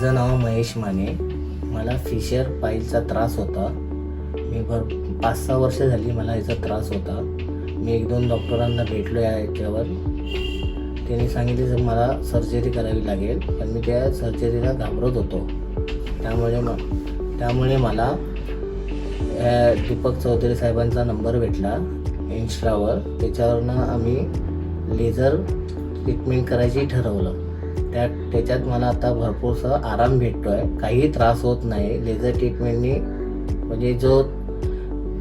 माझं नाव महेश माने. मला फिशर पाईलचा त्रास होता. मी भर पाच सहा वर्ष झाली मला याचा त्रास होता. मी एक दोन डॉक्टरांना भेटलो या याच्यावर. त्यांनी सांगितले तर मला सर्जरी करावी लागेल पण मी त्या सर्जरीला घाबरत होतो. त्यामुळे म त्यामुळे मला दीपक चौधरी साहेबांचा नंबर भेटला इन्स्टावर त्याच्यावरनं आम्ही लेझर ट्रीटमेंट करायची ठरवलं. त्या त्याच्यात मला आता भरपूरसा आराम भेटतो आहे काही त्रास होत नाही. लेझर ट्रीटमेंटनी म्हणजे जो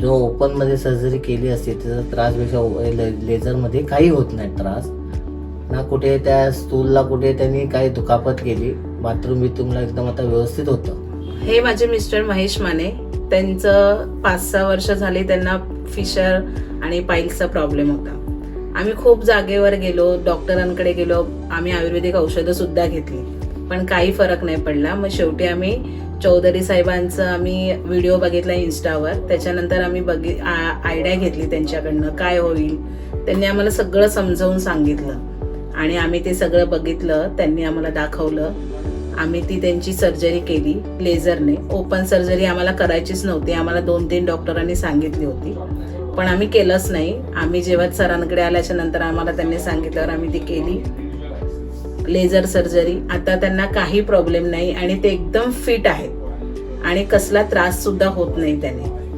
जो ओपनमध्ये सर्जरी केली असते त्याचा त्रासपेक्षा ले लेझरमध्ये काही होत नाही त्रास. ना कुठे त्या स्टूलला कुठे त्यांनी काही दुखापत केली. बाथरूम बिथरूमला एकदम आता व्यवस्थित होतं. हे माझे मिस्टर महेश माने. त्यांचं पाच सहा वर्ष झाले त्यांना फिशर आणि पाईल्सचा प्रॉब्लेम होता. आम्ही खूप जागेवर गेलो डॉक्टरांकडे गेलो. आम्ही आयुर्वेदिक औषधं सुद्धा घेतली. पण काही फरक नाही पडला. मग शेवटी आम्ही चौधरी साहेबांचं आम्ही व्हिडिओ बघितला इन्स्टावर त्याच्यानंतर आम्ही बघि आयडिया घेतली त्यांच्याकडनं. काय होईल? त्यांनी आम्हाला सगळं समजावून सांगितलं. आणि आम्ही ते सगळं बघितलं. त्यांनी आम्हाला दाखवलं. आम्ही ती त्यांची सर्जरी केली लेझरने ओपन सर्जरी आम्हाला करायचीच नव्हती. आम्हाला दोन तीन डॉक्टरांनी सांगितली होती. पण आम्ही केलंच नाही. आम्ही जेव्हा सरांकडे आल्याच्यानंतर आम्हाला त्यांनी सांगितल्यावर आम्ही ती केली. Laser surgery. आता त्यांना काही प्रॉब्लेम नाही आणि ते एकदम फिट आहेत. आणि कसला त्रास सुद्धा होत नाही त्याने.